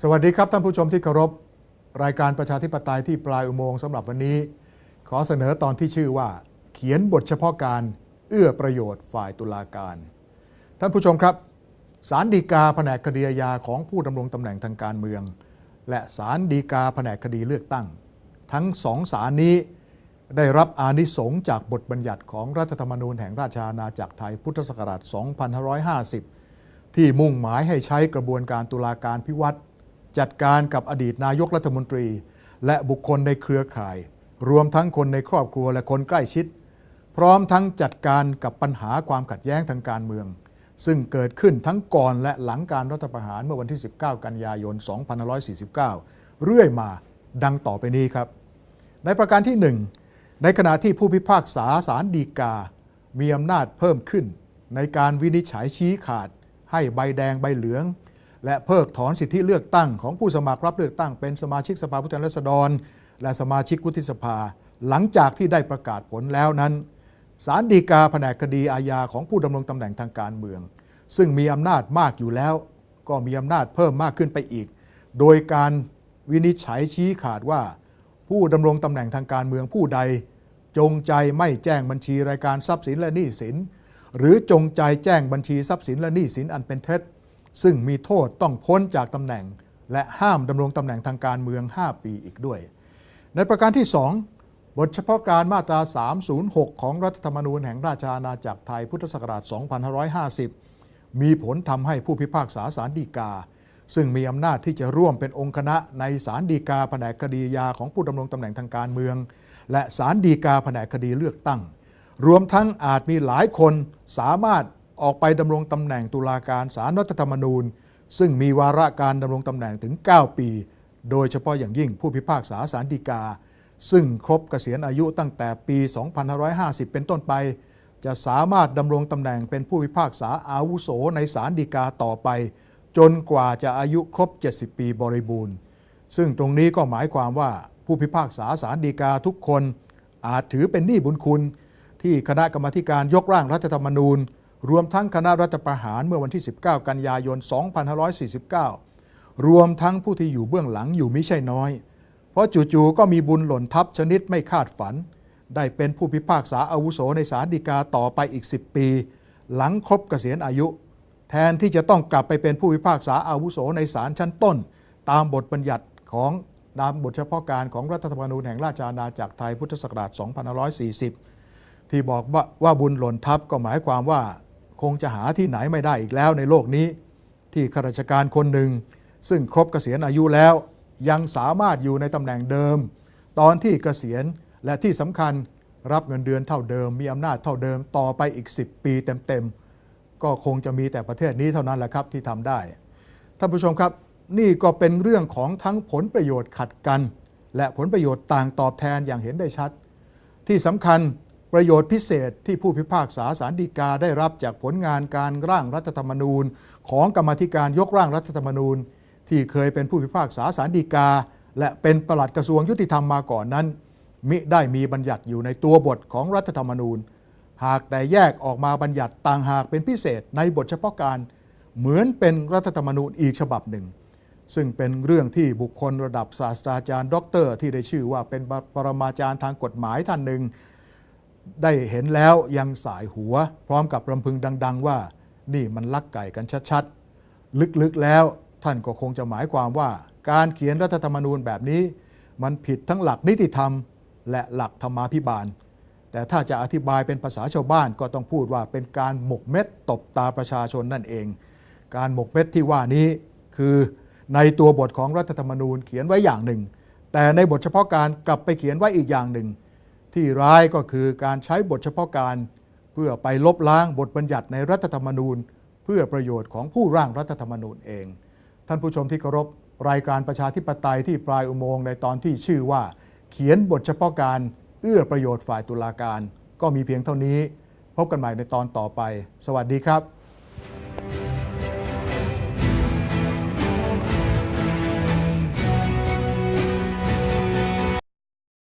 สวัสดีครับท่านผู้ชมที่เคารพ รายการประชาธิปไตยที่ปลายอุโมงค์สำหรับวันนี้ ขอเสนอตอนที่ชื่อว่า เขียนบทเฉพาะการเอื้อประโยชน์ฝ่ายตุลาการ ท่านผู้ชมครับศาลฎีกาแผนกคดีอาญาของผู้ดำรงตำแหน่งทางการเมือง และศาลฎีกาแผนกคดีเลือกตั้ง ทั้งสองศาลนี้ได้รับอานิสงส์จากบทบัญญัติของรัฐธรรมนูญแห่งราชอาณาจักรไทยพุทธศักราช 2550 ที่มุ่งหมายให้ใช้กระบวนการตุลาการพิวัตร จัดการกับอดีตนายกรัฐมนตรี และบุคคลในเครือข่าย รวมทั้งคนในครอบครัวและคนใกล้ชิด พร้อมทั้งจัดการกับปัญหาความขัดแย้งทางการเมือง ซึ่งเกิดขึ้นทั้งก่อนและหลังการรัฐประหารเมื่อวันที่ 19 กันยายน 2549 เรื่อยมาดังต่อไปนี้ครับ ในประการที่ 1 ในขณะที่ผู้พิพากษาศาลฎีกา มีอำนาจเพิ่มขึ้น ในการวินิจฉัยชี้ขาด ให้ใบแดงใบเหลือง และเพิกถอนสิทธิเลือกตั้งของผู้สมัครรับเลือกตั้ง เป็นสมาชิกสภาผู้แทนราษฎร และสมาชิกวุฒิสภา หลังจากที่ได้ประกาศผลแล้วนั้นศาลฎีกาแผนกคดีอาญาของผู้ดำรงตำแหน่งทางการเมือง ซึ่งมีอำนาจมากอยู่แล้ว ก็มีอำนาจเพิ่มมากขึ้นไปอีก โดยการวินิจฉัยชี้ขาดว่า ผู้ดำรงตำแหน่งทางการเมืองผู้ใด จงใจไม่แจ้งบัญชีรายการทรัพย์สินและหนี้สิน หรือจงใจแจ้งบัญชีทรัพย์สินและหนี้สินอันเป็นเท็จ ซึ่งมีโทษต้องพ้นจากตำแหน่ง และห้ามดำรงตำแหน่งทางการเมือง 5 ปีอีกด้วย ในประการที่ 2 บทเฉพาะการมาตรา 306 ของรัฐธรรมนูญแห่งราชอาณาจักรไทยพุทธศักราช 2550 มีผลทำให้ผู้พิพากษาศาลฎีกา ซึ่งมีอำนาจที่จะร่วมเป็นองค์คณะในศาลฎีกาแผนกคดียาของผู้ดำรงตำแหน่งทางการเมือง และศาลฎีกาแผนกคดีเลือกตั้ง รวมทั้งอาจมีหลายคนสามารถ ออกไปดำรงตำแหน่งตุลาการศาลรัฐธรรมนูญ ซึ่งมีวาระการดำรงตำแหน่งถึง 9 ปี โดยเฉพาะอย่างยิ่งผู้พิพากษาศาลฎีกา ซึ่งครบเกษียณอายุตั้งแต่ปี 2550 เป็นต้นไป จะสามารถดำรงตำแหน่งเป็นผู้พิพากษาอาวุโสในศาลฎีกาต่อไป จนกว่าจะอายุครบ 70 ปีบริบูรณ์ ซึ่งตรงนี้ก็หมายความว่าผู้พิพากษาศาลฎีกาทุกคน อาจถือเป็นหนี้บุญคุณ ที่คณะกรรมาธิการยกร่างรัฐธรรมนูญ รวมทั้งคณะรัฐประหารเมื่อวันที่ 19 กันยายน 2549 รวมทั้งผู้ที่อยู่เบื้องหลังอยู่มิใช่น้อย เพราะจู่ๆก็มีบุญหล่นทับชนิดไม่คาดฝัน ได้เป็นผู้พิพากษาอาวุโสในศาลฎีกาต่อไปอีก 10 ปี หลังครบเกษียณอายุ แทนที่จะต้องกลับไปเป็นผู้พิพากษาอาวุโสในศาลชั้นต้น ตามบทบัญญัติของตามบทเฉพาะการของรัฐธรรมนูญแห่งราชอาณาจักรไทยพุทธศักราช 2540 ที่บอกว่าว่าบุญหล่นทับก็หมายความว่า คงจะหาที่ไหนไม่ได้อีกแล้วในโลกนี้ ที่ข้าราชการคนหนึ่ง ซึ่งครบเกษียณอายุแล้ว ยังสามารถอยู่ในตำแหน่งเดิม ตอนที่เกษียณและที่สำคัญรับเงินเดือนเท่าเดิม มีอำนาจเท่าเดิมต่อไปอีก 10 ปีเต็มๆก็คงจะมีแต่ประเทศนี้เท่านั้นแหละครับที่ทำได้ท่านผู้ชมครับนี่ก็เป็นเรื่องของทั้งผลประโยชน์ขัดกัน และผลประโยชน์ต่างตอบแทนอย่างเห็นได้ชัด ที่สำคัญ ประโยชน์พิเศษที่ผู้พิพากษาสารดีกาได้รับจากผลงานการร่างรัฐธรรมนูญ ของกรรมธิการยกร่างรัฐธรรมนูญ ที่เคยเป็นผู้พิพากษาสารดีกา และเป็นปลัดกระทรวงยุติธรรมมาก่อนนั้น มิได้มีบัญญัติอยู่ในตัวบทของรัฐธรรมนูญ หากแต่แยกออกมาบัญญัติต่างหากเป็นพิเศษในบทเฉพาะการ เหมือนเป็นรัฐธรรมนูญอีกฉบับหนึ่ง ซึ่งเป็นเรื่องที่บุคคลระดับศาสตราจารย์ด็อกเตอร์ ที่ได้ชื่อว่าเป็นปรมาจารย์ทางกฎหมายท่านหนึ่ง ได้เห็นแล้วยังสายหัว พร้อมกับรำพึงดัง ๆ ว่า นี่มันลักไก่กันชัดๆ ลึกๆแล้วท่านก็คงจะหมายความว่า การเขียนรัฐธรรมนูญแบบนี้ มันผิดทั้งหลักนิติธรรม และหลักธรรมาภิบาล แต่ถ้าจะอธิบายเป็นภาษาชาวบ้านก็ต้องพูดว่าเป็นการหมกเม็ดตบตาประชาชนนั่นเอง การหมกเม็ดที่ว่านี้คือในตัวบทของรัฐธรรมนูญเขียนไว้อย่างหนึ่ง แต่ในบทเฉพาะการกลับไปเขียนไว้อีกอย่างหนึ่ง ที่ร้ายก็คือการใช้บทเฉพาะการ เพื่อไปลบล้างบทบัญญัติในรัฐธรรมนูญ เพื่อประโยชน์ของผู้ร่างรัฐธรรมนูญเอง ท่านผู้ชมที่เคารพรายการประชาธิปไตยที่ปลายอุโมงค์ในตอนที่ชื่อว่า เขียนบทเฉพาะการ เอื้อประโยชน์ฝ่ายตุลาการ ก็มีเพียงเท่านี้ พบกันใหม่ในตอนต่อไป สวัสดีครับ